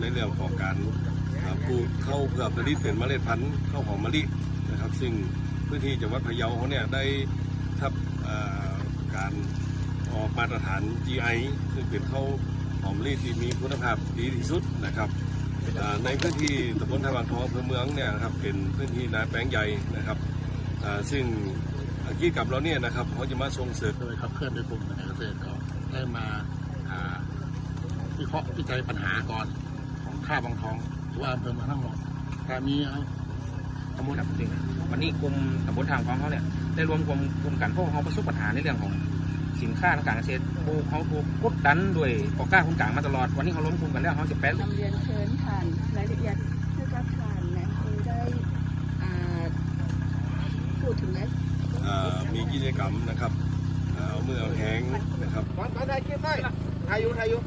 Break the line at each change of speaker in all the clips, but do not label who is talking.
ในเรื่องของการปลูกข้าวเพื่อผลิเป็นเมล็ดพันธุ์ข้าวหอมมะลินะครับ ซึ่งพื้นที่จังหวัดพะเยาเขาเนี่ยได้ทับการออกมาตรฐาน GI ซึ่งเป็นข้าวหอมมะลิที่มีคุณภาพดีที่สุดนะครับในพื้นที่ตำบลท่าบางทองอำเภอเมืองเนี่ยนะครับเป็นพื้นที่นาแปลงใหญ่นะครับอ่าซึ่งกิจกรรมเราเนี่ยนะครับเขาจะมาส่งเสริม
โดยขับเคลื่อนโดยกลุ่มเกษตรก็ได้มาวิเคราะห์วิจัยปัญหาก่อน ของข้าวบางทองหรือว่าอำเภอเมืองทั้งหมดแต่มีเอาสมมติ
ครับจริงวันนี้กลุ่มตำบลทางของเขาเนี่ยได้รวมกลุ่มกลุ่มกันพวกเขาประสบปัญหาในเรื่องของสินค้าทางการเกษตรพวกเขาถูกกดดันด้วยกอกล้าคนกลางมาตลอด วันนี้เขารวมกลุ่มกันแล้วเขาจะแปล
นำเรียนเชิญผ่านรายละเอียดให้กับผ่านนะคือได้อ่าพูดถึงและ
อ่ามีกิจกรรมนะครับอ่าเอามือเอาแห้งนะครับ
วันตอนได้กินได้ทายุทายุ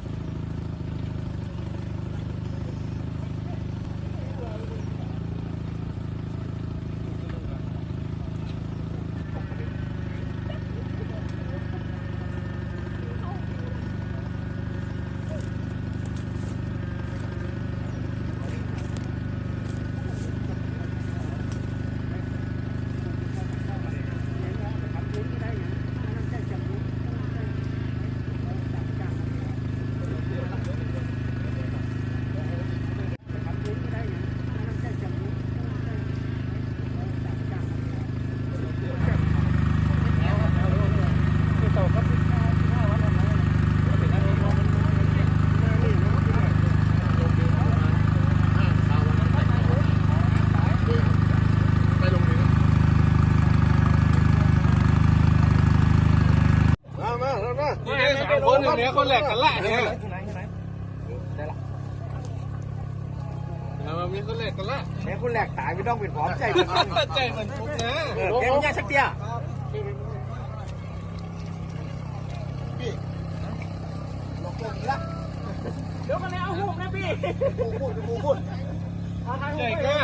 ไปลงมือ
มามามามา
คนเนี้ยคนแรกกันละเนี่ย
มามีคนแรกกันละ
แม่คนแรกตายไม่ต้องเป็นพร้อมใจกัน
ใจมันทุกนะ
แกมันยากสักเดียว
ใจกล้า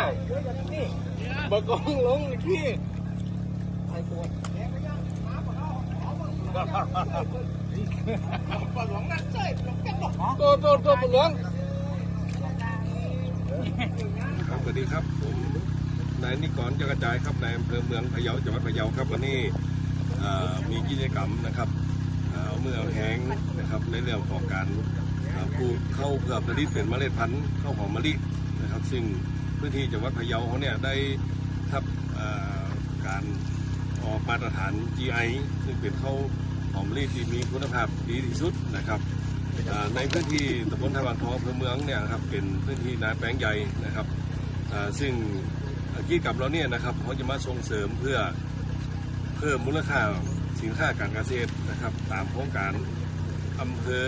บกองลงพี่ โตโตโตปหลวงครับสวัสดีครับผมนายนิกรจักระจายครับนายอำเภอเมืองพะเยาจังหวัดพะเยาครับวันนี้มีกิจกรรมนะครับเมือเอแห้งนะครับในเรื่องของการปลูกข้าวเพื่อผลิตเป็นเมล็ดพันธุ์ข้าวหอมมะลินะครับ ซึ่งพื้นที่จังหวัดพะเยาเขาเนี่ยได้ทับการออกมาตรฐาน GI ซึ่งเป็นข้าว หอมมะลิที่มีคุณภาพดีที่สุดนะครับในพื้นที่ตำบลท่าบางทองอำเภอเมืองเนี่ยนะครับเป็นพื้นที่นาแปลงใหญ่นะครับเอ่อซึ่งกิจกรรมเราเนี่ยนะครับเขาจะมาส่งเสริมเพื่อเพิ่มมูลค่าสินค้าการเกษตรนะครับ ตามโครงการอำเภอ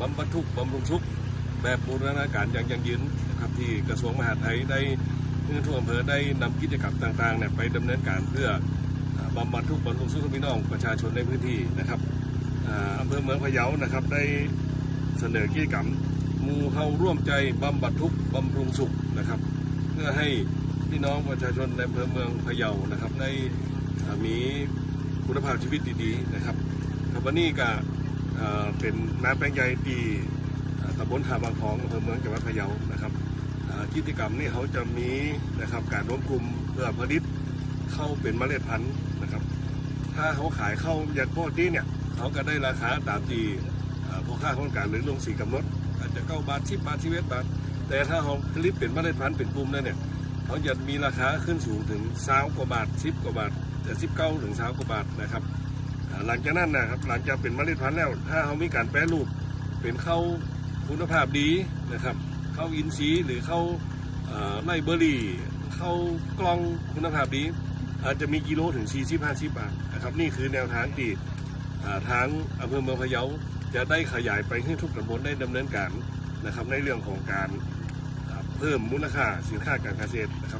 บำบัดทุกบำรุงสุขแบบบูรณาการอย่างยั่งยืนนะครับที่กระทรวงมหาดไทยได้เพื่อทั่วอำเภอได้นำกิจกรรมต่างๆเนี่ยไปดำเนินการเพื่อ บำบัดทุกบำรุงสุขให้พี่น้องประชาชนในพื้นที่นะครับอำเภอเมืองพะเยานะครับ ได้เสนอกิจกรรมมูเฮาร่วมใจบำบัดทุกบำรุงสุขนะครับ เพื่อให้พี่น้องประชาชนในอำเภอเมืองพะเยานะครับได้มีคุณภาพชีวิตดีๆนะครับครับวันนี้ก็เป็นน้ำแปลงใหญ่ที่อ่าตำบลทาบางทองอำเภอเมืองจังหวัดพะเยานะครับกิจกรรมนี้เขาจะมีนะครับการร่วมกลุ่มเพื่อผลิต เข้าเป็นเมล็ดพันธุ์นะครับ ถ้าเขาขายเข้าอย่างพวกนี้เนี่ยเขาก็ได้ราคาตามที่อ่าพ่อค้าคนกลางหรือลงสีกำหนดอาจจะเก้าบาทสิบบาทสิบเอ็ดบาท แต่ถ้าเขาผลิตเป็นเมล็ดพันธุ์เป็นปุ่มแล้วเนี่ยเขาจะมีราคาขึ้นสูงถึงสาวกว่าบาทสิบกว่าบาทแต่สิบเก้าถึงสามกว่าบาทนะครับ หลังจากนั้นนะครับหลังจากเป็นเมล็ดพันธุ์แล้ว ถ้าเขามีการแปรรูปเป็นข้าวคุณภาพดีนะครับข้าวอินทรีย์หรือข้าวไร่เบอร์รี่ข้าวกล้องคุณภาพดี อาจจะมีกิโลถึง 40 50 บาทนะครับนี่คือแนวทางที่ทางอำเภอเมืองพะเยาจะได้ขยายไปให้ทุกตำบลได้ดำเนินการนะครับในเรื่องของการเพิ่มมูลค่าสินค้าการเกษตรนะครับ